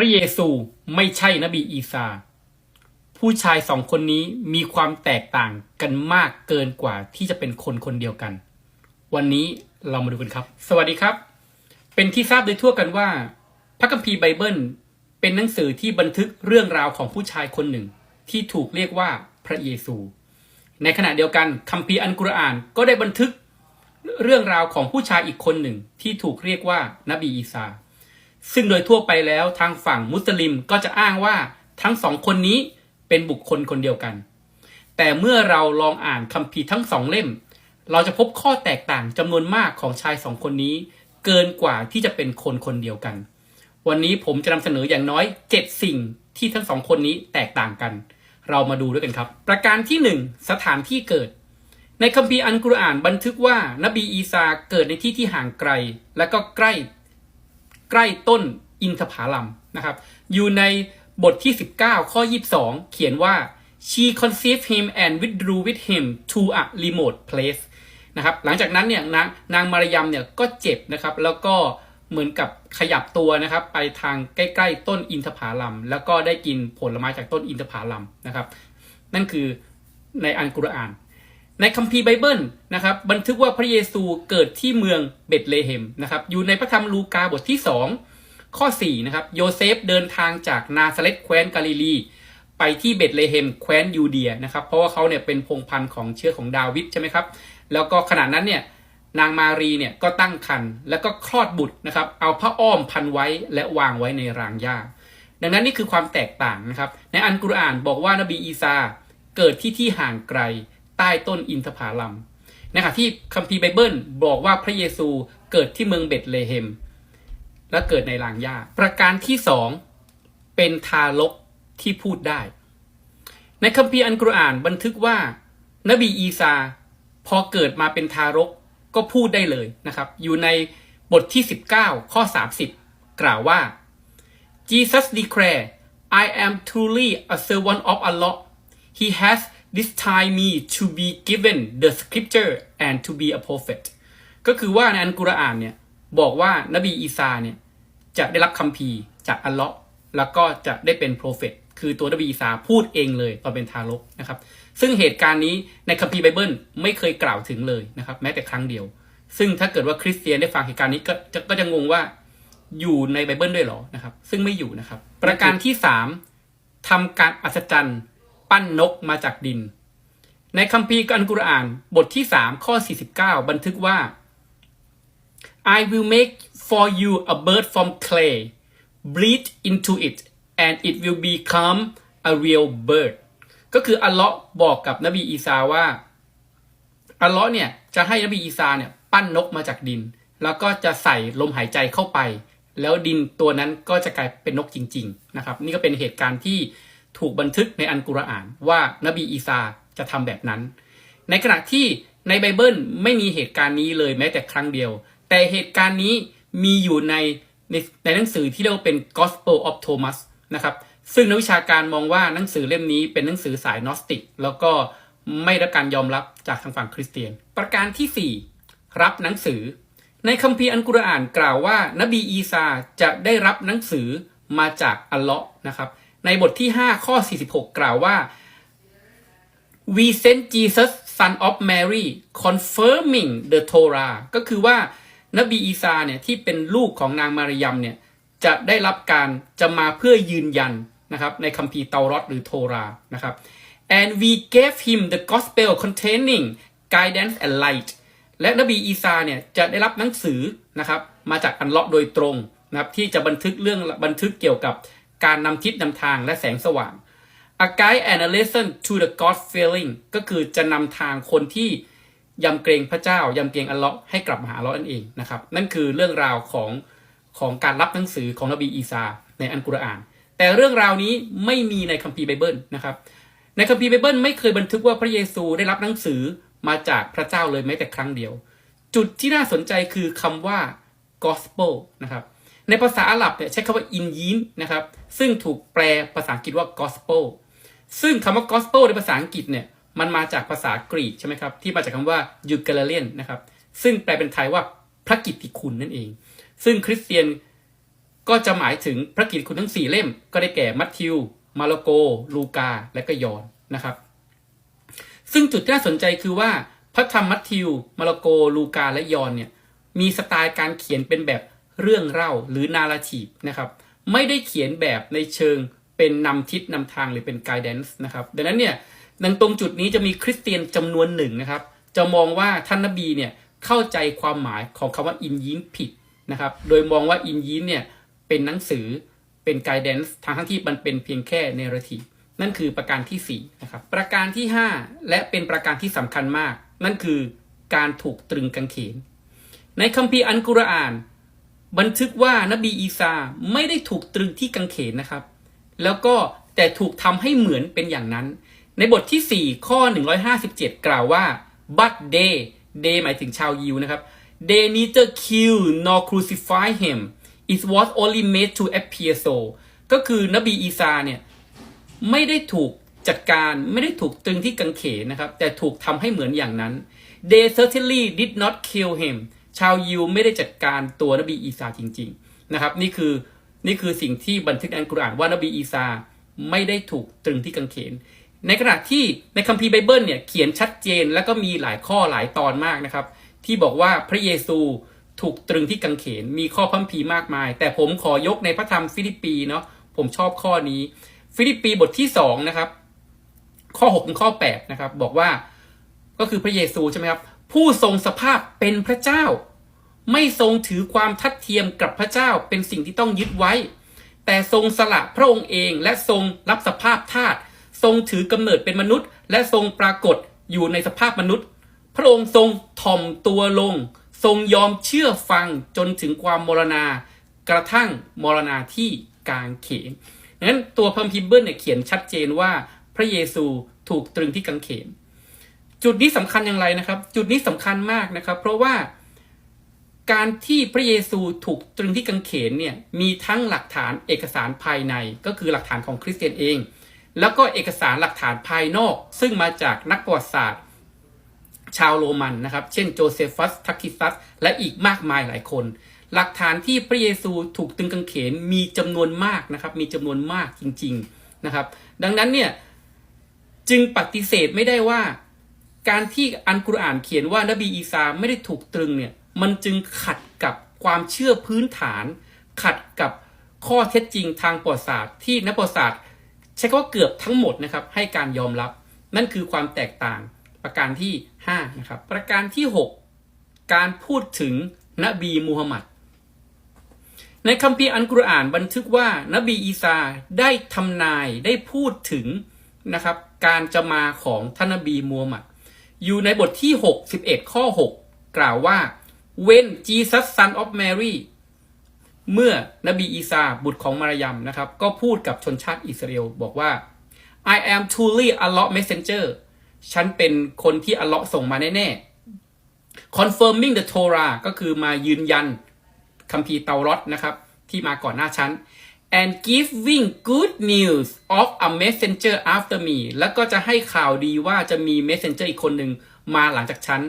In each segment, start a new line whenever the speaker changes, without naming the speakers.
ระเยซูไม่ใช่นบีอีสา ผู้ชายสองคนนี้มีความแตกต่างกันมากเกินกว่าที่จะเป็นคนคนเดียวกัน วันนี้เรามาดูกันครับ สวัสดีครับ เป็นที่ทราบโดยทั่วกันว่า พระคัมภีร์ไบเบิล เป็นหนังสือที่บันทึกเรื่องราวของผู้ชายคนหนึ่ง ที่ถูกเรียกว่าพระเยซู ในขณะเดียวกันคัมภีร์อันกุรอานก็ได้บันทึกเรื่องราวของผู้ชายอีกคนหนึ่งที่ถูกเรียกว่านบีอีสา ซึ่งโดยทั่วไปแล้วทางฝั่งมุสลิมก็จะอ้างว่าทั้งสองคนนี้เป็นบุคคลคนเดียวกัน แต่เมื่อเราลองอ่านคัมภีร์ทั้งสองเล่ม เราจะพบข้อแตกต่างจำนวนมากของชายสองคนนี้ เกินกว่าที่จะเป็นคนคนเดียวกัน วันนี้ผมจะนำเสนออย่างน้อย 7 สิ่งที่ทั้งสองคนนี้แตกต่างกัน เรามาดูด้วยกันครับ ประการที่ 1 สถานที่เกิด ในคัมภีร์อันกุรอานบันทึกว่านบีอีสาเกิดในที่ที่ห่างไกล และก็ใกล้ ใกล้ต้นอินทผลัมนะครับ อยู่ในบทที่ 19 ข้อ 22 เขียนว่า she conceived him and withdrew with him to a remote place นะครับ หลังจากนั้นเนี่ยนางนางมารยมเนี่ยก็เจ็บนะครับ แล้วก็เหมือนกับขยับตัวนะครับ ไปทางใกล้ๆต้นอินทผลัม แล้วก็ได้กินผลไม้จากต้นอินทผลัมนะครับ นั่นคือในอันกุรอาน ในคัมภีร์ไบเบิลนะครับบันทึกว่าพระเยซูเกิดที่เมืองเบธเลเฮมนะครับอยู่ในพระธรรมลูกาบทที่ 2 ข้อ4นะครับโยเซฟเดินทางจากนาซาเรตแคว้นกาลิลี ไปที่เบธเลเฮมแคว้นยูเดียนะครับเพราะว่าเขาเนี่ยเป็นพงพันธุ์ของเชื้อของดาวิดใช่ไหมครับแล้วก็ขณะนั้นเนี่ยนางมารีเนี่ยก็ตั้งครรภ์แล้วก็คลอดบุตรนะครับเอาผ้าอ้อมพันไว้และวางไว้ในรางหญ้า ดังนั้นนี่คือความแตกต่างนะครับในอันกุรอานบอกว่านบีอีสาเกิดที่ที่ห่างไกล ใต้ต้นอินทผลัมนะครับที่คัมภีร์ไบเบิลบอกว่าพระเยซูเกิดที่เมืองเบธเลเฮม และเกิดในลางหญ้าประการที่สองเป็นทารกที่พูดได้ ในคัมภีร์อันกุรอานบันทึกว่า นบีอีสาพอเกิดมาเป็นทารกก็พูดได้เลยนะครับ อยู่ในบทที่ 19 ข้อ 30 กล่าวว่า Jesus declare I am truly a servant of Allah He has destined me to be given the scripture and to be a prophet ก็คือว่าในอันกุรอานเนี่ยบอกว่านบีอีสาเนี่ยจะได้รับคัมภีร์จากอัลเลาะห์แล้วก็จะได้เป็นโปรเฟตคือตัวนบีอีสาพูดเองเลยตอนเป็นทารกนะครับ ซึ่งเหตุการณ์นี้ในคัมภีร์ไบเบิลไม่เคยกล่าวถึงเลยนะครับ แม้แต่ครั้งเดียว ซึ่งถ้าเกิดว่าคริสเตียนได้ฟังเหตุการณ์นี้ก็จะก็จะงงว่าอยู่ในไบเบิลด้วยหรอนะครับ ซึ่งไม่อยู่นะครับ ประการที่สามทำการอัศจรรย์ ปั้นนกมาจากดิน ในคัมภีร์อันกุรอานบทที่ 3 ข้อ 49 บันทึกว่า I will make for you a bird from clay breathe into it and it will become a real bird ก็คืออัลเลาะห์บอกกับนบีอีสาว่า อัลเลาะห์เนี่ยจะให้นบีอีสาเนี่ยปั้นนกมาจากดิน แล้วก็จะใส่ลมหายใจเข้าไป แล้วดินตัวนั้นก็จะกลายเป็นนกจริง ๆ นะครับ นี่ก็เป็นเหตุการณ์ที่ ถูกบันทึกในอันกุรอาน ว่านบีอีสาจะทำแบบนั้น ในขณะที่ในไบเบิลไม่มีเหตุการณ์นี้เลยแม้แต่ครั้งเดียว แต่เหตุการณ์นี้มีอยู่ในในในหนังสือที่เรียกว่าเป็น Gospel of Thomas นะครับซึ่งนักวิชาการมองว่าหนังสือเล่มนี้เป็นหนังสือสายนอสติก แล้วก็ไม่ได้รับการยอมรับจากทางฝั่งคริสเตียน ประการที่ 4 รับหนังสือ ในคัมภีร์อันกุรอานกล่าวว่านบีอีสาจะได้รับหนังสือมาจากอัลเลาะห์นะครับ ในบทที่ 5 ข้อ 46 กล่าวว่า we sent Jesus son of Mary confirming the Torah ก็คือว่านบีอีสาเนี่ยที่เป็นลูกของนางมารยมเนี่ยจะได้รับการจะมาเพื่อยืนยันนะครับในคัมภีร์เตารอดหรือโทรานะครับ and we gave him the gospel containing guidance and light และนบีอีสาเนี่ยจะได้รับหนังสือนะครับมาจากอันเลาะโดยตรงนะครับที่จะบันทึกเรื่องบันทึกเกี่ยวกับ การนำทิศนำทางและแสงสว่าง a guide and a lesson to the God feeling ก็คือจะนำทางคนที่ยำเกรงพระเจ้ายำเกรงอัลเลาะห์ให้กลับมาหาอัลเลาะห์นั่นเองนะครับ นั่นคือเรื่องราวของของการรับหนังสือของนบีอีสาในอันกุรอาน แต่เรื่องราวนี้ไม่มีในคัมภีร์ไบเบิลนะครับ ในคัมภีร์ไบเบิลไม่เคยบันทึกว่าพระเยซูได้รับหนังสือมาจากพระเจ้าเลยแม้แต่ครั้งเดียว จุดที่น่าสนใจคือคำว่า gospel นะครับ ในภาษาอาหรับเนี่ยใช้คำว่า in y i n นนะครับซึ่งถูกแปลภาษาอังกฤษว่า gospel ซึ่งคำว่า gospel ในภาษาอังกฤษเนี่ยมันมาจากภาษากรีกใช่ไหมครับที่มาจากคำว่า euangelion นะครับซึ่งแปลเป็นไทยว่าพระกิตติคุณนั่นเอง ซึ่งคริสเตียนก็จะหมายถึงพระกิตติคุณทั้ง 4 เล่ม ก็ได้แก่มัทธิว มาระโก ลูกา และก็ยอนนะครับ ซึ่งจุดที่น่าสนใจคือว่าพระธรรมมัทธิว มาระโก ลูกา และยอนเนี่ยมีสไตล์การเขียนเป็นแบบ เรื่องเล่าหรือนาราทีฟนะครับไม่ได้เขียนแบบในเชิงเป็นนำทิศนำทางหรือเป็นไกด์แดนซ์นะครับดังนั้นเนี่ยดังตรงจุดนี้จะมีคริสเตียนจำนวนหนึ่งนะครับ จะมองว่าท่านนบีเนี่ยเข้าใจความหมายของคำว่าอินยีนผิดนะครับโดยมองว่าอินยีนเนี่ยเป็นหนังสือเป็นไกด์แดนซ์ทางทั้งที่มันเป็นเพียงแค่เนรทีฟนั่นคือประการที่4นะครับประการที่ 5 และเป็นประการที่สำคัญมาก นั่นคือการถูกตรึงกางเขน ในคัมภีร์อันกุรอาน บันทึกว่านบีอีสาไม่ได้ถูกตรึงที่กางเขนนะครับ แล้วก็แต่ถูกทำให้เหมือนเป็นอย่างนั้น ในบทที่ 4 ข้อ 157 กล่าวว่า but they they หมายถึงชาวยิวนะครับ they neither kill nor crucify him it was only made to appear so ก็คือนบีอีสาเนี่ยไม่ได้ถูกจัดการไม่ได้ถูกตรึงที่กังเขนนะครับ แต่ถูกทำให้เหมือนอย่างนั้น they certainly did not kill him ชาวยิวไม่ได้จัดการตัวนบีอีสาจริง ๆนะครับ นี่คือนี่คือสิ่งที่บันทึกในอัลกุรอานว่านบีอีสาไม่ได้ถูกตรึงที่กังเขน ในขณะที่ในคัมภีร์ไบเบิลเนี่ยเขียนชัดเจนแล้วก็มีหลายข้อหลายตอนมากนะครับ ที่บอกว่าพระเยซูถูกตรึงที่กังเขน มีข้อพัมพีมากมาย แต่ผมขอยกในพระธรรมฟิลิปปีเนาะผมชอบข้อนี้ ฟิลิปปีบทที่สองนะครับ ข้อ6ถึงข้อ8นะครับบอกว่าก็คือพระเยซูใช่ไหมครับผู้ทรงสภาพเป็นพระเจ้า ไม่ทรงถือความทัดเทียมกับพระเจ้าเป็นสิ่งที่ต้องยึดไว้ แต่ทรงสละพระองค์เองและทรงรับสภาพทาสทรงถือกำเนิดเป็นมนุษย์ และทรงปรากฏอยู่ในสภาพมนุษย์ พระองค์ทรงถ่อมตัวลง ทรงยอมเชื่อฟังจนถึงความมรณา กระทั่งมรณาที่กางเขนนั้นตัวพัมพิมเบิลเนี่ยเขียนชัดเจนว่าพระเยซูถูกตรึงที่กางเขน จุดนี้สำคัญอย่างไรนะครับ จุดนี้สำคัญมากนะครับ เพราะว่า การที่พระเยซูถูกตรึงที่กางเขนเนี่ยมีทั้งหลักฐานเอกสารภายในก็คือหลักฐานของคริสเตียนเอง แล้วก็เอกสารหลักฐานภายนอก ซึ่งมาจากนักประวัติศาสตร์ ชาวโรมันนะครับ เช่นโจเซฟัสทักคิซัสและอีกมากมายหลายคน หลักฐานที่พระเยซูถูกตรึงกางเขนมีจำนวนมากนะครับ มีจำนวนมากจริง ๆนะครับ ดังนั้นเนี่ยจึงปฏิเสธไม่ได้ว่า การที่อันกุรอานเขียนว่านบีอีสาไม่ได้ถูกตรึงเนี่ย มันจึงขัดกับความเชื่อพื้นฐาน ขัดกับข้อเท็จจริงทางประวัติศาสตร์ ที่นักประวัติศาสตร์ใช้คำว่าเกือบทั้งหมดนะครับให้การยอมรับ นั่นคือความแตกต่างประการที่5นะครับประการที่ 6 การพูดถึงนบีมูฮัมหมัดในคัมภีร์อันกุรอานบันทึกว่านบีอีสาได้ทำนายได้พูดถึงนะครับการจะมาของท่านนบีมูฮัมหมัดอยู่ในบทที่ 6 11 ข้อ 6 กล่าวว่า when Jesus son of Mary เมื่อนบีอีสาบุตรของมารยมนะครับ ก็พูดกับชนชาติอิสราเอลบอกว่า I am truly Allah messenger ฉันเป็นคนที่อัลเลาะห์ส่งมาแน่ๆ confirming the Torah ก็คือมายืนยันคัมภีร์เตารอดนะครับ ที่มาก่อนหน้าฉัน and giving good news of a messenger after me แล้วก็จะให้ข่าวดีว่าจะมี messenger อีกคนหนึ่งมาหลังจากฉัน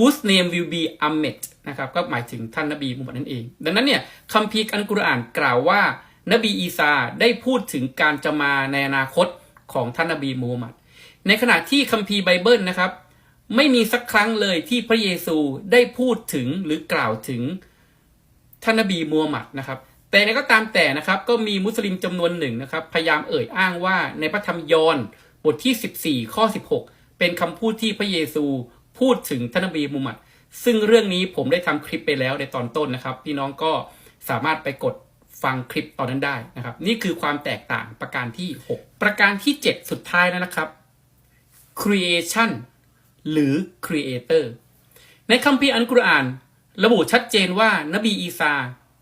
whose name will be Ahmed นะครับก็หมายถึงท่านนบีมุฮัมมัดนั่นเอง ดังนั้นเนี่ยคัมภีร์อันกุรอานกล่าวว่า นบีอีสาได้พูดถึงการจะมาในอนาคตของท่านนบีมูฮัมมัด ในขณะที่คัมภีร์ไบเบิลนะครับ ไม่มีสักครั้งเลยที่พระเยซูได้พูดถึงหรือกล่าวถึงท่านนบีมูฮัมหมัดนะครับ แต่ในก็ตามแต่นะครับก็มีมุสลิมจำนวนหนึ่งนะครับ พยายามเอ่ยอ้างว่าในพระธรรมยอห์นบทที่ 14 ข้อ 16 เป็นคำพูดที่พระเยซู พูดถึงท่านนบีมูฮัมหมัด ซึ่งเรื่องนี้ผมได้ทำคลิปไปแล้วในตอนต้นนะครับ พี่น้องก็สามารถไปกดฟังคลิปตอนนั้นได้นะครับ นี่คือความแตกต่างประการที่ 6 ประการที่ 7 สุดท้ายนะครับ creation หรือ creator ในคัมภีร์อันกุรอาน ระบุชัดเจนว่านบีอีสา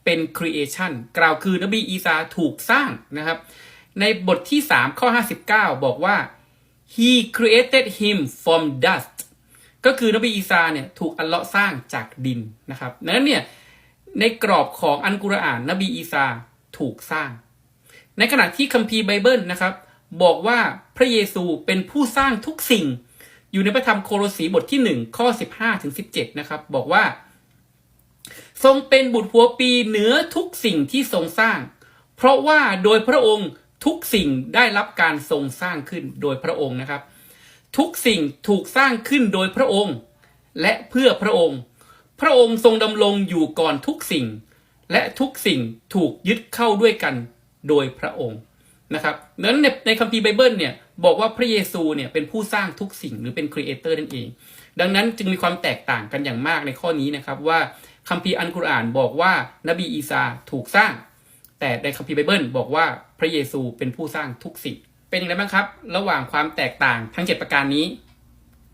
เป็น creation กล่าวคือนบีอีสาถูกสร้างนะครับ ในบทที่ 3 ข้อ 59 บอกว่า he created him from dust ก็คือนบีอีสาเนี่ยถูกอัลเลาะห์สร้างจากดินนะครับดังนั้นเนี่ยในกรอบของอันกุรอานนบีอีสาถูกสร้าง ในขณะที่คัมภีร์ไบเบิลนะครับ บอกว่าพระเยซูเป็นผู้สร้างทุกสิ่ง อยู่ในพระธรรมโคโลสีบทที่ 1 ข้อ 15ถึง17 นะครับ บอกว่า ทรงเป็นบุตรหัวปีเหนือทุกสิ่งที่ทรงสร้าง เพราะว่าโดยพระองค์ทุกสิ่งได้รับการทรงสร้างขึ้นโดยพระองค์นะครับ ทุกสิ่งถูกสร้างขึ้นโดยพระองค์ และเพื่อพระองค์ พระองค์ทรงดำรงอยู่ก่อนทุกสิ่ง และทุกสิ่งถูกยึดเข้าด้วยกันโดยพระองค์นะครับดังนั้นในในคัมภีร์ไบเบิลเนี่ยบอกว่าพระเยซูเนี่ยเป็นผู้สร้างทุกสิ่งหรือเป็นครีเอเตอร์นั่นเอง ดังนั้นจึงมีความแตกต่างกันอย่างมากในข้อนี้นะครับว่าคัมภีร์อันกุรอานบอกว่านบีอีสาถูกสร้าง แต่ในคัมภีร์ไบเบิลบอกว่าพระเยซูเป็นผู้สร้างทุกสิ่ง เป็นอย่างไรบ้างครับ ระหว่างความแตกต่างทั้งเจ็ดประการนี้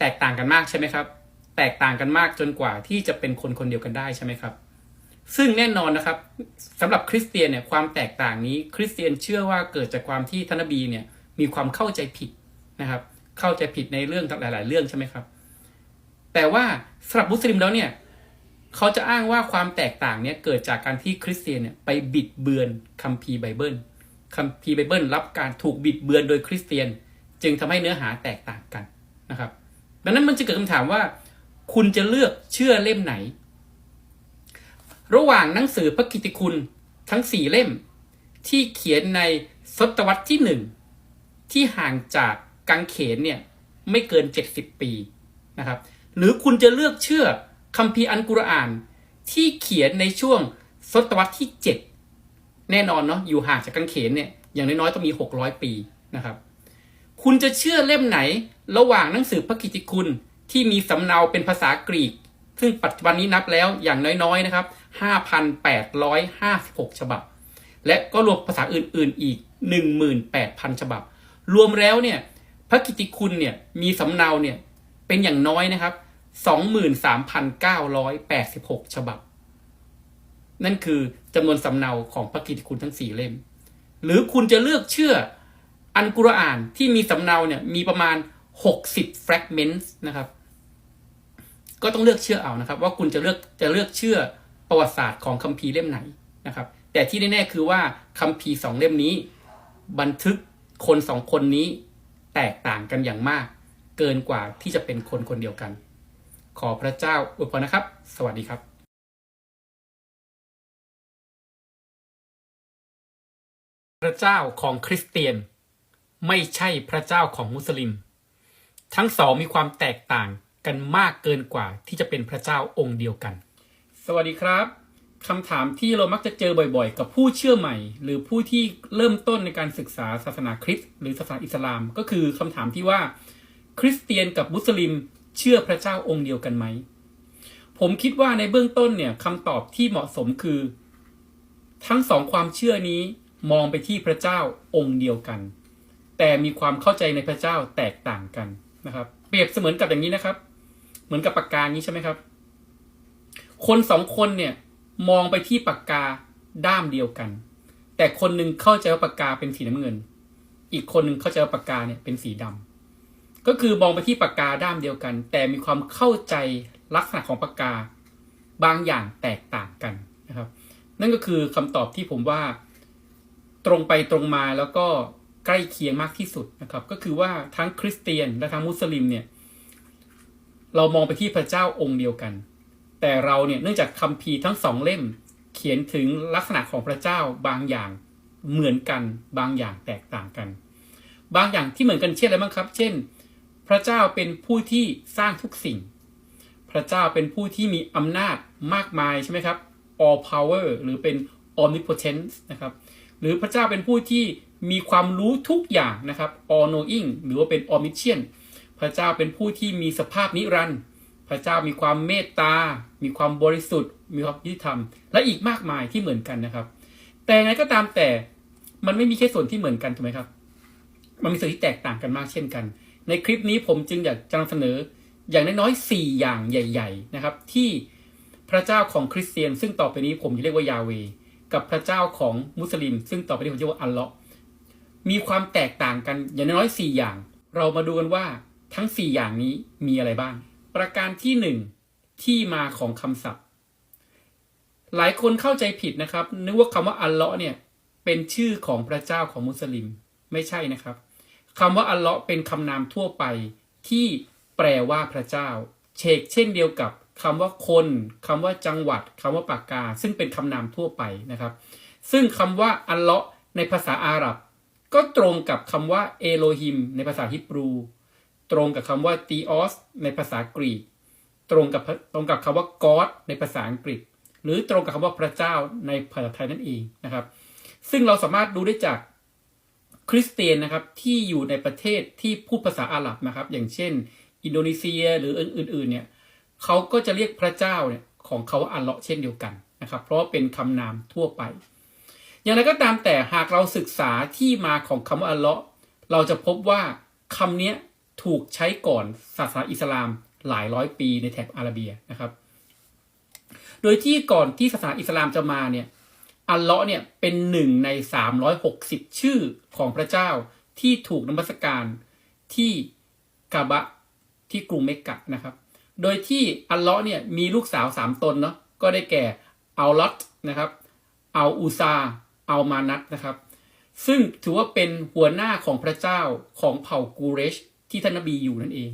แตกต่างกันมากใช่ไหมครับ แตกต่างกันมากจนกว่าที่จะเป็นคนคนเดียวกันได้ใช่ไหมครับ ซึ่งแน่นอนนะครับสำหรับคริสเตียนเนี่ยความแตกต่างนี้คริสเตียนเชื่อว่าเกิดจากความที่ท่านนบีเนี่ยมีความเข้าใจผิดนะครับ เข้าใจผิดในเรื่องหลาย ๆ เรื่องใช่ไหมครับ แต่ว่าสำหรับมุสลิมแล้วเนี่ยเขาจะอ้างว่าความแตกต่างเนี่ยเกิดจากการที่คริสเตียนเนี่ยไปบิดเบือนคัมภีร์ไบเบิล คัมภีร์ไบเบิลรับการถูกบิดเบือนโดยคริสเตียน จึงทำให้เนื้อหาแตกต่างกันนะครับ ดังนั้นมันจะเกิดคำถามว่า คุณจะเลือกเชื่อเล่มไหน ระหว่างหนังสือพระกิตติคุณทั้งสี่เล่ม ที่เขียนในศตวรรษที่หนึ่งที่ห่างจากกังเขนเนี่ยไม่เกิน 70 ปีนะครับ หรือคุณจะเลือกเชื่อคัมภีร์อันกุรอานที่เขียนในช่วงศตวรรษที่ 7 แน่นอนเนาะอยู่ห่างจากกังเขนเนี่ยอย่างน้อยๆต้องมี 600 ปีนะครับ คุณจะเชื่อเล่มไหนระหว่างหนังสือพระกิติคุณที่มีสำเนาเป็นภาษากรีก ซึ่งปัจจุบันนี้นับแล้วอย่างน้อยๆนะครับ 5,856 ฉบับ และก็รวมภาษาอื่นๆอีก 18,000 ฉบับ รวมแล้วเนี่ยพระกิตติคุณเนี่ยมีสำเนาเนี่ยเป็นอย่างน้อยนะครับ 23,986 ฉบับ นั่นคือจำนวนสำเนาของพระกิตติคุณทั้ง4เล่ม หรือคุณจะเลือกเชื่ออันกุรอานที่มีสำเนาเนี่ยมีประมาณ 60 fragments นะครับ ก็ต้องเลือกเชื่อเอานะครับ ว่าคุณจะเลือกจะเลือกเชื่อประวัติศาสตร์ของคัมภีร์เล่มไหนนะครับ แต่ที่แน่ๆคือว่าคัมภีร์สองเล่มนี้ บันทึกคนสองคนนี้แตกต่างกันอย่างมาก เกินกว่าที่จะเป็นคนคนเดียวกัน ขอพระเจ้าอวยพรนะครับ สวัสดีครับ ระเจ้าของคริสเตียน ไม่ใช่พระเจ้าของมุสลิม ทั้งสองมีความแตกต่างกันมากเกินกว่าที่จะเป็นพระเจ้าองค์เดียวกัน สวัสดีครับคำถามที่เรามักจะเจอบ่อยๆ กับผู้เชื่อใหม่ หรือผู้ที่เริ่มต้นในการศึกษาศาสนาคริสต์หรือศาสนาอิสลาม ก็คือคำถามที่ว่า คริสเตียนกับมุสลิมเชื่อพระเจ้าองค์เดียวกันไหม ผมคิดว่าในเบื้องต้นเนี่ยคำตอบที่เหมาะสมคือ ทั้งสองความเชื่อนี้ มองไปที่พระเจ้าองค์เดียวกัน แต่มีความเข้าใจในพระเจ้าแตกต่างกันนะครับ เปรียบเสมือนกับอย่างนี้นะครับ เหมือนกับปากกานี้ใช่ไหมครับ คนสองคนเนี่ยมองไปที่ปากกาด้ามเดียวกัน แต่คนหนึ่งเข้าใจว่าปากกาเป็นสีน้ำเงิน อีกคนหนึ่งเข้าใจว่าปากกาเนี่ยเป็นสีดำก็คือมองไปที่ปากกาด้ามเดียวกัน แต่มีความเข้าใจลักษณะของปากกาบางอย่างแตกต่างกันนะครับ นั่นก็คือคำตอบที่ผมว่า ตรงไปตรงมาแล้วก็ใกล้เคียงมากที่สุดนะครับ ก็คือว่าทั้งคริสเตียนและทั้งมุสลิมเนี่ยเรามองไปที่พระเจ้าองค์เดียวกัน แต่เราเนี่ยเนื่องจากคัมภีร์ทั้งสองเล่ม เขียนถึงลักษณะของพระเจ้าบางอย่างเหมือนกัน บางอย่างแตกต่างกัน บางอย่างที่เหมือนกันเช่นอะไรบ้างครับ เช่น พระเจ้าเป็นผู้ที่สร้างทุกสิ่ง พระเจ้าเป็นผู้ที่มีอำนาจมากมายใช่ไหมครับ all power หรือเป็น omnipotence นะครับ หรือพระเจ้าเป็นผู้ที่มีความรู้ทุกอย่างนะครับ all knowing หรือว่าเป็น omniscient พระเจ้าเป็นผู้ที่มีสภาพนิรันดร์พระเจ้ามีความเมตตา มีความบริสุทธิ์ มีความยุติธรรม และอีกมากมายที่เหมือนกันนะครับ แต่ไงก็ตามแต่มันไม่มีแค่ส่วนที่เหมือนกันถูกไหมครับ มันมีส่วนที่แตกต่างกันมากเช่นกัน ในคลิปนี้ผมจึงอยากจะนำเสนออย่างน้อยๆสี่อย่างใหญ่ ๆ นะครับ ที่พระเจ้าของคริสเตียน ซึ่งต่อไปนี้ผมจะเรียกว่ายาเว กับพระเจ้าของมุสลิม ซึ่งต่อไปนี้ผมจะว่าอัลเลาะห์มีความแตกต่างกันอย่างน้อยสี่อย่าง เรามาดูกันว่าทั้งสี่อย่างนี้มีอะไรบ้าง ประการที่หนึ่งที่มาของคำศัพท์ หลายคนเข้าใจผิดนะครับ นึกว่าคำว่าอัลเลาะห์เนี่ยเป็นชื่อของพระเจ้าของมุสลิมไม่ใช่นะครับคำว่าอัลเลาะห์เป็นคำนามทั่วไปที่แปลว่าพระเจ้าเชกเช่นเดียวกับ คำว่าคนคำว่าจังหวัดคำว่าปากกา ซึ่งเป็นคำนามทั่วไปนะครับ ซึ่งคำว่าอัลเลาะห์ในภาษาอาหรับ ก็ตรงกับคำว่าเอโลฮิม ในภาษาฮิบรู ตรงกับคำว่าตีออส ในภาษากรีก ตรงกับตรงกับคำว่ากอดในภาษาอังกฤษ หรือตรงกับคำว่าพระเจ้าในภาษาไทยนั่นเองนะครับ ซึ่งเราสามารถดูได้จากคริสเตียนนะครับที่อยู่ในประเทศที่พูดภาษาอาหรับนะครับ อย่างเช่น อินโดนีเซียหรืออื่นๆเนี่ย เขาก็จะเรียกพระเจ้าเนี่ยของเขาว่าอัลเลาะห์เช่นเดียวกันนะครับ เพราะเป็นคำนามทั่วไป อย่างไรก็ตามแต่หากเราศึกษาที่มาของคำว่าอัลเลาะห์เราจะพบว่าคำนี้ถูกใช้ก่อนศาสนาอิสลามหลายร้อยปีในแถบอาระเบียนะครับ โดยที่ก่อนที่ศาสนาอิสลามจะมาเนี่ยอัลเลาะห์เนี่ยเป็นหนึ่งใน 360 ชื่อของพระเจ้าที่ถูกนมัสการที่กาบะที่กรุงเมกกะนะครับ โดยที่อัลเลาะห์เนี่ยมีลูกสาวสามตนเนาะก็ได้แก่อัลลอตนะครับอัลอูซาอัลมานัตนะครับ ซึ่งถือว่าเป็นหัวหน้าของพระเจ้าของเผ่ากูเรช ที่ท่านนบีอยู่นั่นเอง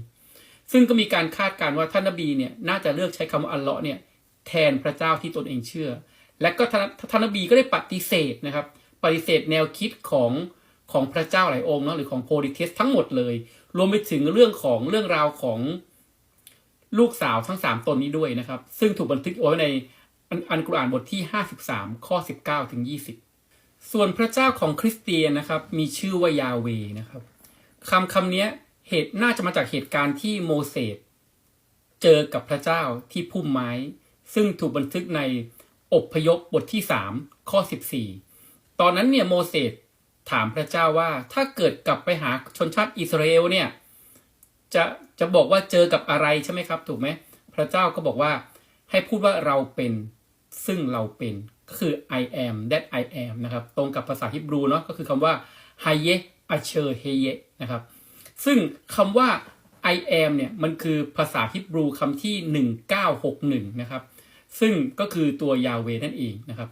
ซึ่งก็มีการคาดการณ์ว่าท่านนบีเนี่ยน่าจะเลือกใช้คำว่าอัลเลาะห์เนี่ยแทนพระเจ้าที่ตนเองเชื่อ และก็ท่านนบีก็ได้ปฏิเสธนะครับ ปฏิเสธแนวคิดของของพระเจ้าหลายองค์เนาะหรือของโพลิเทสทั้งหมดเลย รวมไปถึงเรื่องของเรื่องราวของ ลูกสาวทั้งสามตนนี้ด้วยนะครับ ซึ่งถูกบันทึกไว้ในอันอันกุรอานบทที่ 53 ข้อ 19 ถึง 20 ส่วนพระเจ้าของคริสเตียนนะครับ มีชื่อว่ายาเวนะครับคำคำนี้เหตุน่าจะมาจากเหตุการณ์ที่โมเสสเจอกับพระเจ้าที่พุ่มไม้ ซึ่งถูกบันทึกในอบพยพบทที่ 3 ข้อ 14 ตอนนั้นเนี่ยโมเสสถามพระเจ้าว่าถ้าเกิดกลับไปหาชนชาติอิสราเอลเนี่ยจะ จะบอกว่าเจอกับอะไรใช่ไหมครับ ถูกไหมพระเจ้าก็บอกว่าให้พูดว่าเราเป็นซึ่งเราเป็นก็คือ I am that I am นะครับ ตรงกับภาษาฮิบรูเนาะก็คือคำว่า h a y e a c h e r h e y e นะครับ ซึ่งคำว่า I am เนี่ยมันคือภาษาฮิบรูคำที่ 1961 นะครับ ซึ่งก็คือตัวยาเวนั่นเองนะครับ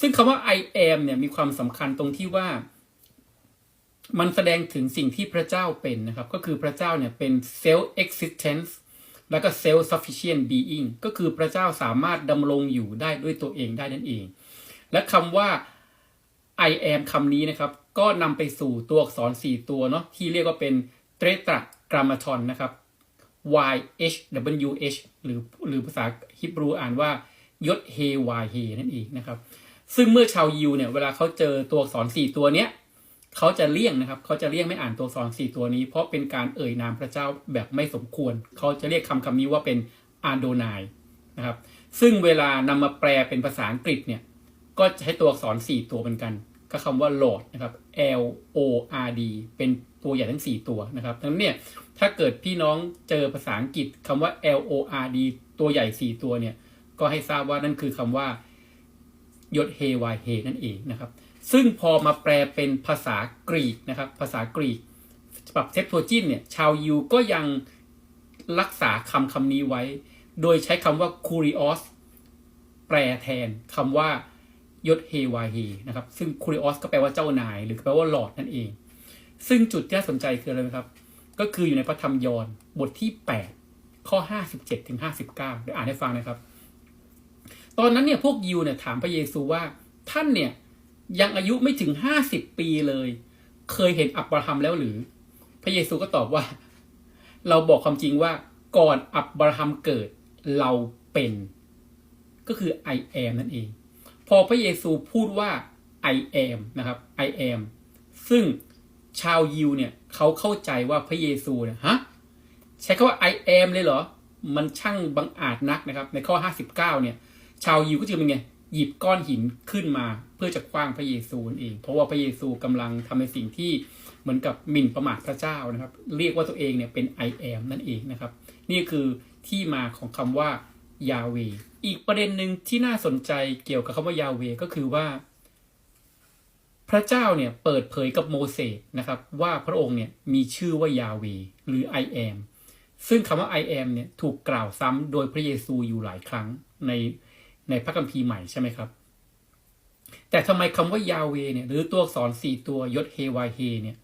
ซึ่งคำว่า I am เนี่ยมีความสำคัญตรงที่ว่า มันแสดงถึงสิ่งที่พระเจ้าเป็นนะครับ ก็คือพระเจ้าเนี่ยเป็น self existence แล้วก็ self sufficient being ก็คือพระเจ้าสามารถดำรงอยู่ได้ด้วยตัวเองได้นั่นเอง และคำว่า I am คำนี้นะครับ ก็นำไปสู่ตัวอักษร 4 ตัวเนาะที่เรียกว่าเป็น tetragrammaton นะครับ y h w h หรือหรือภาษาฮิบรูอ่านว่ายศเฮวายเฮนั่นเองนะครับ ซึ่งเมื่อชาวยิวเนี่ยเวลาเขาเจอตัวอักษร 4 ตัวเนี้ย เขาจะเลี่ยงนะครับ เขาจะเลี่ยงไม่อ่านตัวอักษร4ตัวนี้ เพราะเป็นการเอ่ยนามพระเจ้าแบบไม่สมควร เขาจะเรียกคำคำนี้ว่าเป็นอาโดนายนะครับ ซึ่งเวลานำมาแปลเป็นภาษาอังกฤษเนี่ย ก็จะใช้ตัวอักษร4ตัวเหมือนกัน ก็คำว่า Lord นะครับ L O R D เป็นตัวใหญ่ทั้ง 4 ตัวนะครับดังนั้นเนี่ยถ้าเกิดพี่น้องเจอภาษาอังกฤษคำว่า L O R D ตัวใหญ่ 4 ตัวเนี่ย ก็ให้ทราบว่านั่นคือคำว่ายศเฮวายเฮนั่นเองนะครับ ซึ่งพอมาแปลเป็นภาษากรีกนะครับ ภาษากรีกฉบับเซปโทจินเนี่ยชาวยิวก็ยังรักษาคำคำนี้ไว้ โดยใช้คำว่าคูริออสแปลแทนคำว่ายศเฮวาเฮนะครับ ซึ่งคูริออสก็แปลว่าเจ้านาย หรือแปลว่าหลอดนั่นเอง ซึ่งจุดที่น่าสนใจคืออะไรครับ ก็คืออยู่ในพระธรรมยอห์นบทที่ 8 ข้อ 57ถึง59 เดี๋ยวอ่านให้ฟังนะครับ ตอนนั้นเนี่ยพวกยิวเนี่ยถามพระเยซูว่าท่านเนี่ย ยังอายุไม่ถึง50ปีเลย เคยเห็นอับราฮัมแล้วหรือ พระเยซูก็ตอบว่า เราบอกความจริงว่าก่อนอับราฮัมเกิดเราเป็น ก็คือ I am นั่นเอง พอพระเยซูพูดว่า I am นะครับ I am ซึ่งชาวยิวเนี่ยเขาเข้าใจว่าพระเยซูเนี่ยฮะใช้คำว่า I am เลยเหรอ มันช่างบังอาจนักนะครับ ในข้อ 59 เนี่ย ชาวยิวก็จะเป็นไง หยิบก้อนหินขึ้นมา เพื่อจะคว้างพระเยซูนั่นเอง เพราะว่าพระเยซูกำลังทำในสิ่งที่เหมือนกับหมิ่นประมาทพระเจ้านะครับ เรียกว่าตัวเองเนี่ยเป็น I am นั่นเองนะครับ นี่คือที่มาของคำว่ายาเว อีกประเด็นหนึ่งที่น่าสนใจเกี่ยวกับคำว่ายาเวก็คือว่า พระเจ้าเนี่ยเปิดเผยกับโมเสสนะครับ ว่าพระองค์เนี่ยมีชื่อว่ายาเวหรือ I am ซึ่งคำว่า I am เนี่ยถูกกล่าวซ้ำโดยพระเยซูอยู่หลายครั้งใน ในพระคัมภีร์ใหม่ใช่ไหมครับ แต่ทำไมคำว่ายาเวเนี่ยหรือตัวอักษรสี่ตัวยศเฮวาเฮเนี่ย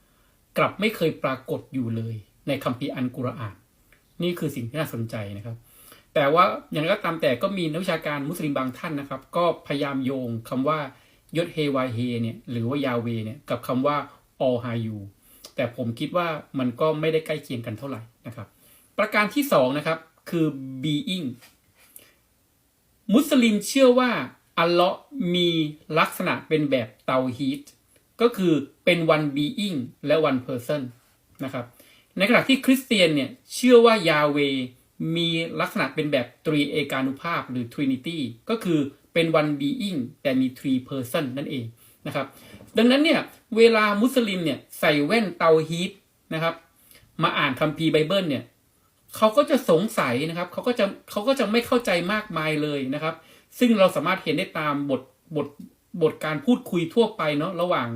กลับไม่เคยปรากฏอยู่เลย ในคัมภีร์อันกุรอาน นี่คือสิ่งที่น่าสนใจนะครับ แต่ว่าอย่างไรก็ตามแต่ก็มีนักวิชาการมุสลิมบางท่านนะครับ ก็พยายามโยงคำว่ายศเฮวายเฮเนี่ยหรือว่ายาเวเนี่ยกับคำว่าออฮายูแต่ผมคิดว่ามันก็ไม่ได้ใกล้เคียงกันเท่าไหร่นะครับ ประการที่สองนะครับคือ being มุสลิมเชื่อว่าอัลเลาะห์มีลักษณะเป็นแบบเตาฮีตก็คือเป็น one being และ one person นะครับ ในขณะที่คริสเตียนเนี่ยเชื่อว่ายาเวมีลักษณะเป็นแบบตรีเอกานุภาพหรือ Trinity ก็คือเป็น one being แต่มี three person นั่นเองนะครับ ดังนั้นเนี่ยเวลามุสลิมเนี่ยใส่แว่นเตาฮีตนะครับ มาอ่านคัมภีร์ไบเบิลเนี่ย เขาก็จะสงสัยนะครับเขาก็จะเขาก็จะไม่เข้าใจมากมายเลยนะครับ ซึ่งเราสามารถเห็นได้ตามบทบทบทการพูดคุยทั่วไปเนาะระหว่าง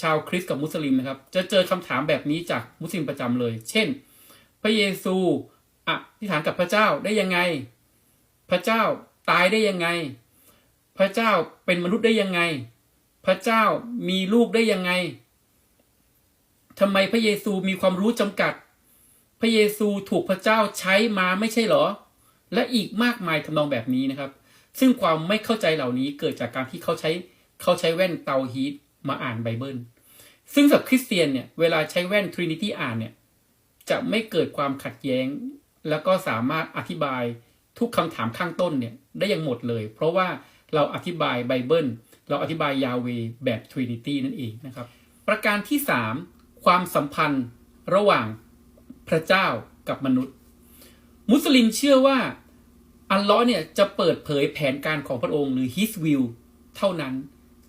ชาวคริสต์กับมุสลิมนะครับ จะเจอคำถามแบบนี้จากมุสลิมประจำเลย เช่น พระเยซูอธิษฐานกับพระเจ้าได้ยังไง พระเจ้าตายได้ยังไง พระเจ้าเป็นมนุษย์ได้ยังไง พระเจ้ามีลูกได้ยังไงทำไมพระเยซูมีความรู้จำกัด พระเยซูถูกพระเจ้าใช้มาไม่ใช่หรอ และอีกมากมายทำนองแบบนี้นะครับ ซึ่งความไม่เข้าใจเหล่านี้เกิดจากการที่เขาใช้เขาใช้แว่นเตาฮีทมาอ่านไบเบิล ซึ่งสำหรับคริสเตียนเนี่ยเวลาใช้แว่นทรินิตี้อ่านเนี่ยจะไม่เกิดความขัดแย้ง แล้วก็สามารถอธิบายทุกคำถามข้างต้นเนี่ยได้อย่างหมดเลย เพราะว่าเราอธิบายไบเบิลเราอธิบายยาเวแบบทรินิตี้นั่นเองนะครับ ประการที่ 3 ความสัมพันธ์ระหว่าง พระเจ้ากับมนุษย์ มุสลิมเชื่อว่าอัลลอฮ์เนี่ยจะเปิดเผยแผนการของพระองค์หรือ his will เท่านั้น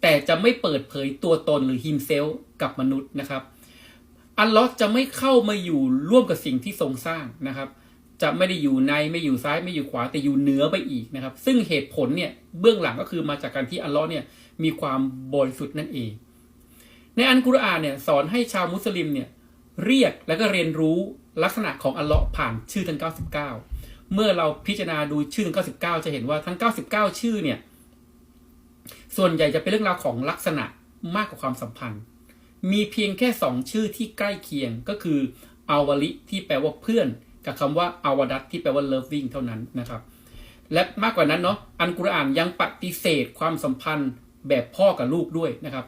แต่จะไม่เปิดเผยตัวตนหรือ himself กับมนุษย์นะครับ อัลลอฮ์จะไม่เข้ามาอยู่ร่วมกับสิ่งที่ทรงสร้างนะครับ จะไม่ได้อยู่ในไม่อยู่ซ้ายไม่อยู่ขวาแต่อยู่เหนือไปอีกนะครับ ซึ่งเหตุผลเนี่ยเบื้องหลังก็คือมาจากการที่อัลลอฮ์เนี่ยมีความบริสุทธิ์นั่นเอง ในอันกุรอานเนี่ยสอนให้ชาวมุสลิมเนี่ยเรียกและก็เรียนรู้ ลักษณะของอัลเลอฮ์ผ่านชื่อทั้ง 99 เมื่อเราพิจารณาดูชื่อทั้ง 99 จะเห็นว่าทั้ง 99 ชื่อเนี่ย ส่วนใหญ่จะเป็นเรื่องราวของลักษณะมากกว่าความสัมพันธ์ มีเพียงแค่สองชื่อที่ใกล้เคียงก็คืออาวลิที่แปลว่าเพื่อน กับคำว่าอาวดัตที่แปลว่า loving เท่านั้นนะครับ และมากกว่านั้นเนาะอันกุรอานยังปฏิเสธความสัมพันธ์แบบพ่อกับลูกด้วยนะครับ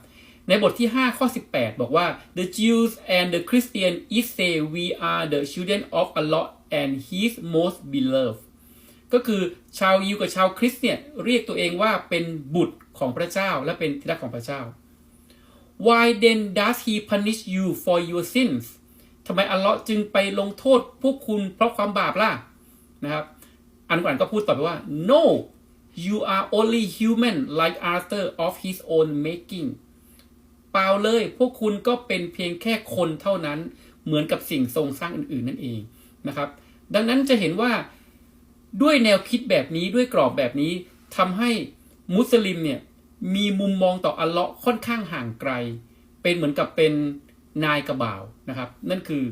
ในบทที่ 5 ข้อ 18 บอกว่า the Jews and the Christian each say we are the children of Allah and His most beloved ก็คือชาวยิวกับชาวคริสต์เนี่ยเรียกตัวเองว่าเป็นบุตรของพระเจ้าและเป็นที่รักของพระเจ้า Why then does He punish you for your sins ทำไมอัลเลาะห์จึงไปลงโทษพวกคุณเพราะความบาปล่ะนะครับ อันก่อนก็พูดต่อไปว่า no you are only human like Arthur of his own making เปล่าเลย พวกคุณก็เป็นเพียงแค่คนเท่านั้น เหมือนกับสิ่งทรงสร้างอื่นๆนั่นเองนะครับ ดังนั้นจะเห็นว่าด้วยแนวคิดแบบนี้ด้วยกรอบแบบนี้ทำให้มุสลิมเนี่ยมีมุมมองต่ออัลเลาะห์ค่อนข้างห่างไกล เป็นเหมือนกับเป็นนายกระบ่าวนะครับ นั่นคือ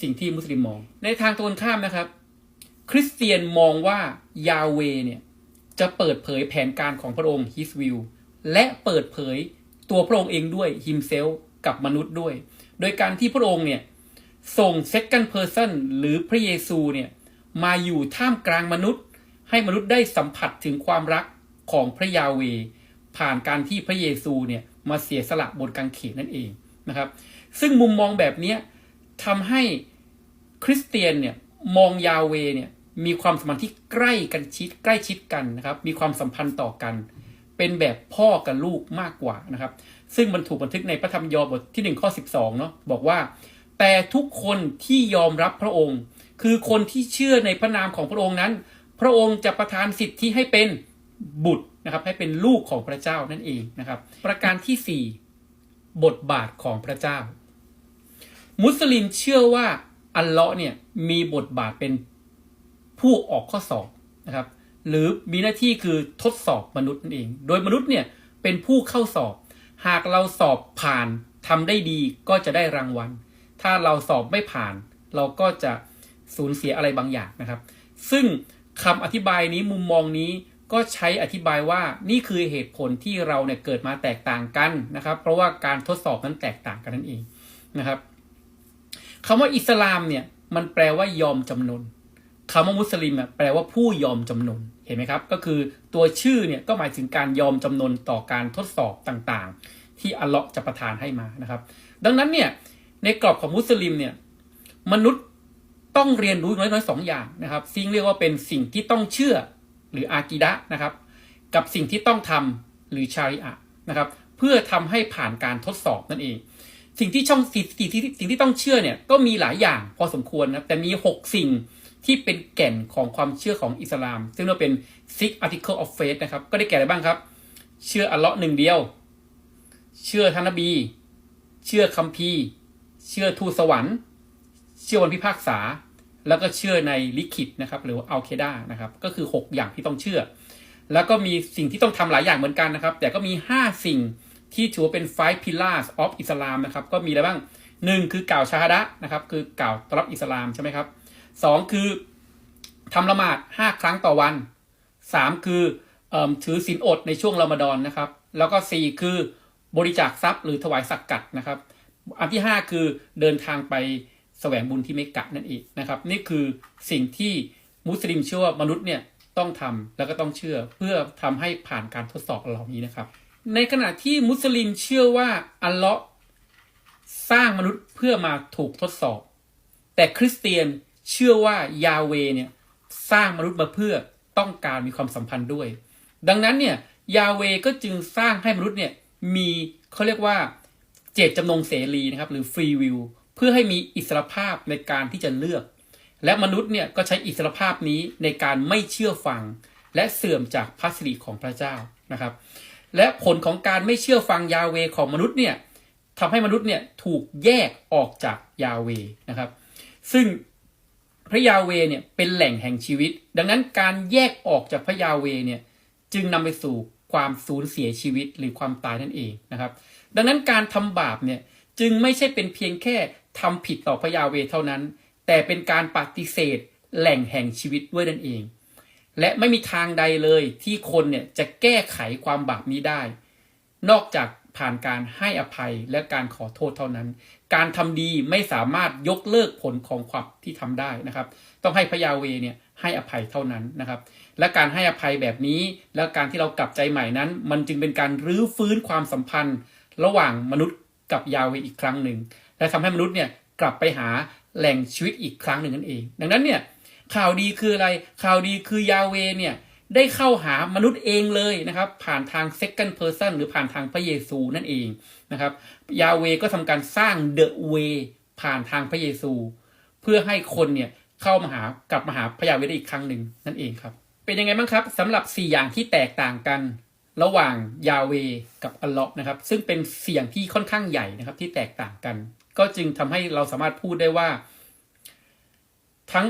สิ่งที่มุสลิมมอง ในทางตรงข้ามนะครับ คริสเตียนมองว่ายาเวเนี่ยจะเปิดเผยแผนการของพระองค์ his will และเปิดเผย ตัวพระองค์เองด้วย himself กับมนุษย์ด้วย โดยการที่พระองค์เนี่ยส่ง second person หรือพระเยซูเนี่ยมาอยู่ท่ามกลางมนุษย์ ให้มนุษย์ได้สัมผัสถึงความรักของพระยาเว ผ่านการที่พระเยซูเนี่ยมาเสียสละบนกางเขนนั่นเองนะครับ ซึ่งมุมมองแบบนี้ทำให้คริสเตียนเนี่ยมองยาเวเนี่ยมีความสัมพันธ์ที่ใกล้กันชิดใกล้ชิดกันนะครับ มีความสัมพันธ์ต่อกัน เป็นแบบพ่อกับลูกมากกว่านะครับ ซึ่งมันถูกบันทึกในพระธรรมยอห์นบทที่1ข้อ12เนาะบอกว่า แต่ทุกคนที่ยอมรับพระองค์ คือคนที่เชื่อในพระนามของพระองค์นั้น พระองค์จะประทานสิทธิให้เป็นบุตรนะครับ ให้เป็นลูกของพระเจ้านั่นเองนะครับ ประการที่ 4 บทบาทของพระเจ้า มุสลิมเชื่อว่าอัลเลาะห์เนี่ยมีบทบาทเป็นผู้ออกข้อสอบนะครับ หรือมีหน้าที่คือทดสอบมนุษย์นั่นเอง โดยมนุษย์เนี่ยเป็นผู้เข้าสอบ หากเราสอบผ่านทำได้ดีก็จะได้รางวัล ถ้าเราสอบไม่ผ่าน เราก็จะสูญเสียอะไรบางอย่างนะครับ ซึ่งคำอธิบายนี้มุมมองนี้ก็ใช้อธิบายว่านี่คือเหตุผลที่เราเนี่ยเกิดมาแตกต่างกันนะครับ เพราะว่าการทดสอบนั้นแตกต่างกันนั่นเองนะครับคำว่าอิสลามเนี่ยมันแปลว่ายอมจำนน คำว่ามุสลิมแปลว่าผู้ยอมจำนนเห็นไหมครับ ก็คือตัวชื่อเนี่ยก็หมายถึงการยอมจำนนต่อการทดสอบต่างๆ ที่อัลเลาะห์จะประทานให้มานะครับ ดังนั้นเนี่ยในกรอบของมุสลิมเนี่ยมนุษย์ต้องเรียนรู้น้อยๆสองอย่างนะครับซึ่งเรียกว่าเป็นสิ่งที่ต้องเชื่อหรืออากีดะนะครับ กับสิ่งที่ต้องทำหรือชาริอะนะครับ เพื่อทำให้ผ่านการทดสอบนั่นเอง สิ่งที่ช่องสิ่งที่ที่สิ่งที่ต้องเชื่อเนี่ยก็มีหลายอย่างพอสมควรนะแต่มี 6 สิ่ง ที่เป็นแก่นของความเชื่อของอิสลาม ซึ่งเราเป็น six article of faith นะครับ ก็ได้แก่อะไรบ้างครับ เชื่ออัลเลาะห์หนึ่งเดียว เชื่อท่านนบี เชื่อคัมภีร์ เชื่อทูตสวรรค์ เชื่อวันพิพากษา แล้วก็เชื่อในลิขิตนะครับ หรือว่าอัลเคดานะครับ ก็คือ 6 อย่างที่ต้องเชื่อ แล้วก็มีสิ่งที่ต้องทำหลายอย่างเหมือนกันนะครับ แต่ก็มี 5 สิ่งที่ถือว่าเป็น five pillars of Islam นะครับ ก็มีอะไรบ้าง1คือกล่าวชาฮดะนะครับ คือกล่าวต้อนรับอิสลามใช่ไหมครับ 2คือทำละหมาด5ครั้งต่อวัน3คืออถือศีลอดในช่วงรอมฎอนนะครับ แล้วก็4คือบริจาคทรัพย์หรือถวายสักกัดนะครับ อันที่5คือเดินทางไปแสวงบุญที่เมกะนั่นเองนะครับ นี่คือสิ่งที่มุสลิมเชื่อว่ามนุษย์เนี่ยต้องทำแล้วก็ต้องเชื่อเพื่อทำให้ผ่านการทดสอบเหล่านี้นะครับ ในขณะที่มุสลิมเชื่อว่าอัลเลาะห์สร้างมนุษย์เพื่อมาถูกทดสอบ แต่คริสเตียน เชื่อว่ายาเวเนี่ยสร้างมนุษย์มาเพื่อต้องการมีความสัมพันธ์ด้วย ดังนั้นเนี่ยยาเวก็จึงสร้างให้มนุษย์เนี่ยมีเขาเรียกว่าเจตจำนงเสรีนะครับหรือฟรีวิวเพื่อให้มีอิสรภาพในการที่จะเลือก และมนุษย์เนี่ยก็ใช้อิสรภาพนี้ในการไม่เชื่อฟัง และเสื่อมจากพระสิริของพระเจ้านะครับ และผลของการไม่เชื่อฟังยาเวของมนุษย์เนี่ยทำให้มนุษย์เนี่ยถูกแยกออกจากยาเวนะครับ ซึ่ง พระยาเวเนี่ยเป็นแหล่งแห่งชีวิต ดังนั้นการแยกออกจากพระยาเวเนี่ยจึงนำไปสู่ความสูญเสียชีวิตหรือความตายนั่นเองนะครับ ดังนั้นการทำบาปเนี่ยจึงไม่ใช่เป็นเพียงแค่ทำผิดต่อพระยาเวเท่านั้น แต่เป็นการปฏิเสธแหล่งแห่งชีวิตด้วยนั่นเอง และไม่มีทางใดเลยที่คนเนี่ยจะแก้ไขความบาปนี้ได้ นอกจาก ผ่านการให้อภัยและการขอโทษเท่านั้น การทำดีไม่สามารถยกเลิกผลของความที่ทำได้นะครับ ต้องให้พระยาเวเนี่ยให้อภัยเท่านั้นนะครับ และการให้อภัยแบบนี้และการที่เรากลับใจใหม่นั้น มันจึงเป็นการรื้อฟื้นความสัมพันธ์ ระหว่างมนุษย์กับยาเวอีกครั้งหนึ่งและทำให้มนุษย์เนี่ยกลับไปหาแหล่งชีวิตอีกครั้งหนึ่งนั่นเอง ดังนั้นเนี่ยข่าวดีคืออะไรข่าวดีคือยาเวเนี่ย ได้เข้าหามนุษย์เองเลยนะครับ ผ่านทาง second person หรือผ่านทางพระเยซูนั่นเองนะครับ ยาเวก็ทำการสร้าง the way ผ่านทางพระเยซู เพื่อให้คนเนี่ยเข้ามาหากลับมาหาพระยาเวได้อีกครั้งหนึ่งนั่นเองครับ เป็นยังไงบ้างครับสำหรับ 4 อย่างที่แตกต่างกันระหว่างยาเวกับอัลเลาะห์นะครับ ซึ่งเป็นเสียงที่ค่อนข้างใหญ่นะครับ ที่แตกต่างกัน ก็จึงทำให้เราสามารถพูดได้ว่า ทั้ง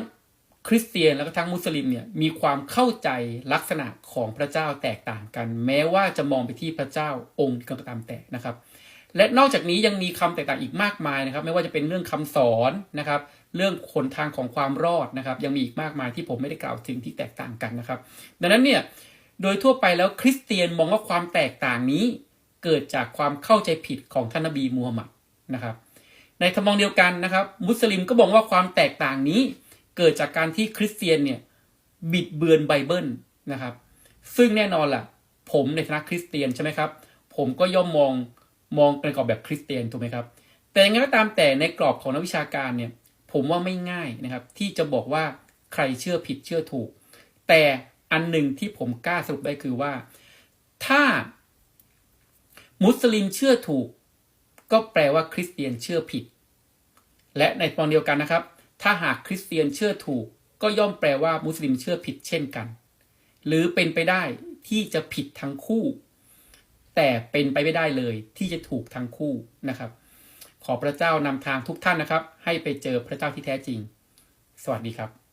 คริสเตียนแล้วก็ทั้งมุสลิมเนี่ยมีความเข้าใจลักษณะของพระเจ้าแตกต่างกัน แม้ว่าจะมองไปที่พระเจ้าองค์ก็ตามแต่นะครับ และนอกจากนี้ยังมีคำแตกต่างอีกมากมายนะครับ ไม่ว่าจะเป็นเรื่องคำสอนนะครับ เรื่องขนทางของความรอดนะครับ ยังมีอีกมากมายที่ผมไม่ได้กล่าวถึงที่แตกต่างกันนะครับ ดังนั้นเนี่ยโดยทั่วไปแล้วคริสเตียนมองว่าความแตกต่างนี้ เกิดจากความเข้าใจผิดของท่านนบีมูฮัมหมัดนะครับ ในทำนองเดียวกันนะครับ มุสลิมก็บอกว่าความแตกต่างนี้ เกิดจากการที่คริสเตียนเนี่ยบิดเบือนไบเบิลนะครับ ซึ่งแน่นอนล่ะ ผมในฐานะคริสเตียนใช่ไหมครับ ผมก็ย่อมมองมองในกรอบแบบคริสเตียนถูกไหมครับ แต่ยังไงก็ตามแต่ในกรอบของนักวิชาการเนี่ย ผมว่าไม่ง่ายนะครับ ที่จะบอกว่าใครเชื่อผิดเชื่อถูก แต่อันหนึ่งที่ผมกล้าสรุปได้คือว่า ถ้ามุสลิมเชื่อถูก ก็แปลว่าคริสเตียนเชื่อผิด และในตอนเดียวกันนะครับ ถ้าหากคริสเตียนเชื่อถูก ก็ย่อมแปลว่ามุสลิมเชื่อผิดเช่นกัน หรือเป็นไปได้ที่จะผิดทั้งคู่ แต่เป็นไปไม่ได้เลยที่จะถูกทั้งคู่นะครับ ขอพระเจ้านำทางทุกท่านนะครับ ให้ไปเจอพระเจ้าที่แท้จริง สวัสดีครับ